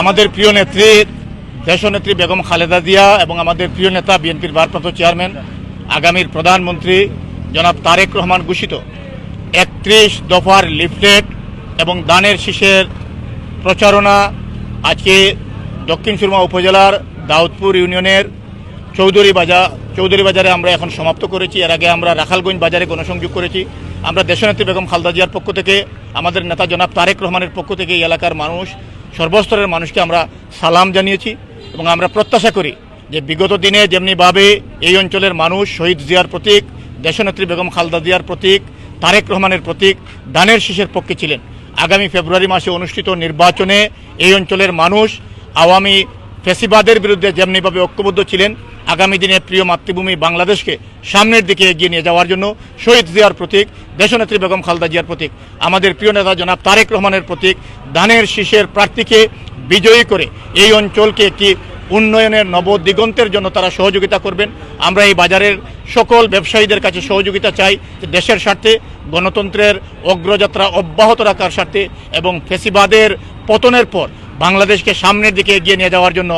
আমাদের প্রিয় নেত্রী, দেশনেত্রী বেগম খালেদা জিয়া এবং আমাদের প্রিয় নেতা বিএনপির ভারপ্রাপ্ত চেয়ারম্যান, আগামীর প্রধানমন্ত্রী জনাব তারেক রহমান ঘোষিত একত্রিশ দফার লিফলেট এবং দানের শীষের প্রচারণা আজকে দক্ষিণ সুরমা উপজেলার দাউদপুর ইউনিয়নের চৌধুরী বাজার, চৌধুরী বাজারে আমরা এখন সমাপ্ত করেছি। এর আগে আমরা রাখালগঞ্জ বাজারে গণসংযোগ করেছি। আমরা দেশনেত্রী বেগম খালদা জিয়ার পক্ষ থেকে, আমাদের নেতা জনাব তারেক রহমানের পক্ষ থেকে এই এলাকার মানুষ, সর্বস্তরের মানুষকে আমরা সালাম জানিয়েছি এবং আমরা প্রত্যাশা করি যে বিগত দিনে যেমনিভাবে এই অঞ্চলের মানুষ শহীদ জিয়ার প্রতীক, দেশনেত্রী বেগম খালদা জিয়ার প্রতীক, তারেক রহমানের প্রতীক, দানের শীষের পক্ষে ছিলেন। আগামী ফেব্রুয়ারি মাসে অনুষ্ঠিত নির্বাচনে এই অঞ্চলের মানুষ আওয়ামী ফেসিবাদের বিরুদ্ধে যেমনিভাবে ঐক্যবদ্ধ ছিলেন, আগামী দিনে প্রিয় মাতৃভূমি বাংলাদেশকে সামনের দিকে এগিয়ে নিয়ে যাওয়ার জন্য শহীদ জিয়ার প্রতীক, দেশনেত্রী বেগম খালদা জিয়ার প্রতীক, আমাদের প্রিয় নেতা জনাব তারেক রহমানের প্রতীক ধানের শীষের প্রার্থীকে বিজয়ী করে এই অঞ্চলকে একটি উন্নয়নের নবদিগন্তের জন্য তারা সহযোগিতা করবেন। আমরা এই বাজারের সকল ব্যবসায়ীদের কাছে সহযোগিতা চাই দেশের স্বার্থে, গণতন্ত্রের অগ্রযাত্রা অব্যাহত রাখার স্বার্থে এবং ফেসিবাদের পতনের পর বাংলাদেশকে সামনের দিকে এগিয়ে নিয়ে যাওয়ার জন্য